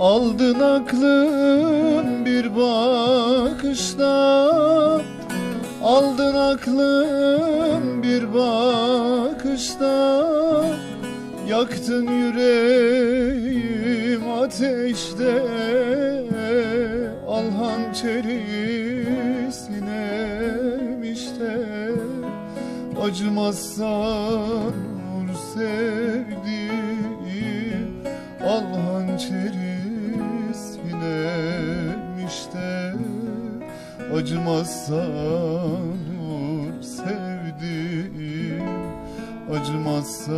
Aldın aklım bir bakışta Aldın aklım bir bakışta Yaktın yüreğim ateşte Al hançeri sinem işte Acımazsan vur sevdiğim Al hançeri Acımazsan vur sevdiğim Acımazsan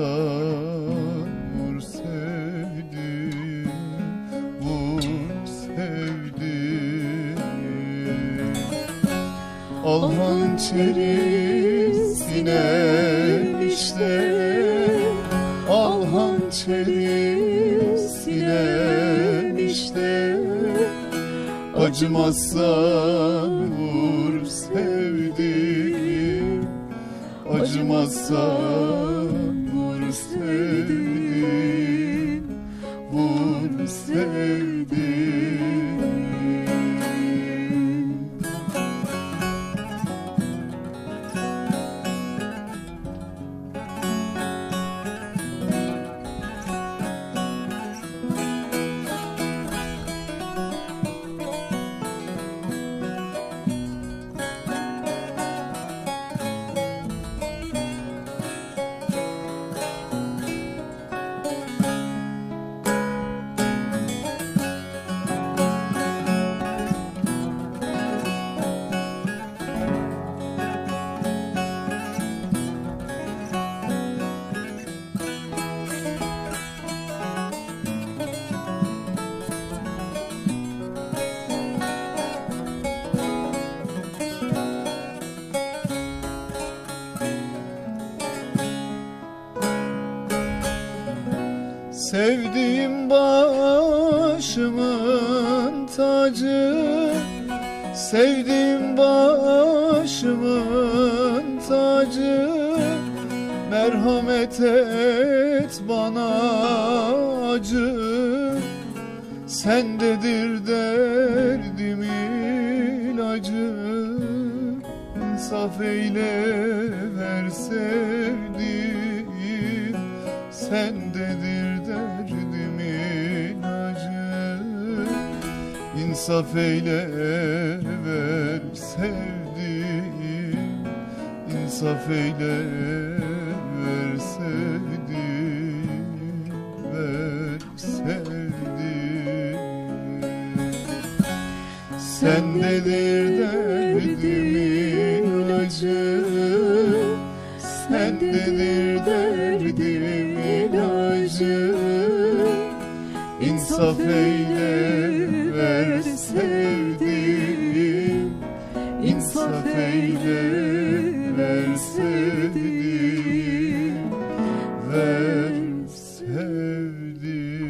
vur sevdiğim Vur sevdiğim Al hançeri sinem işte Al hançeri Acımazsan vur sevdiğim. Acımazsan Sevdiğim başımın tacı Sevdiğim başımın tacı. Merhamet et bana acı. Sendedir derdimin ilacı. İnsaf eyle ver sevdiğim. Sendedir İnsaf eyle ver sevdiğim. İnsaf eyle ver sevdiğim. Ver sevdiğim. Sendedir derdimin acı. Sendedir derdimin acı. İnsaf eyle ver İnsaf eyle ver sevdiğim Ver sevdiğim.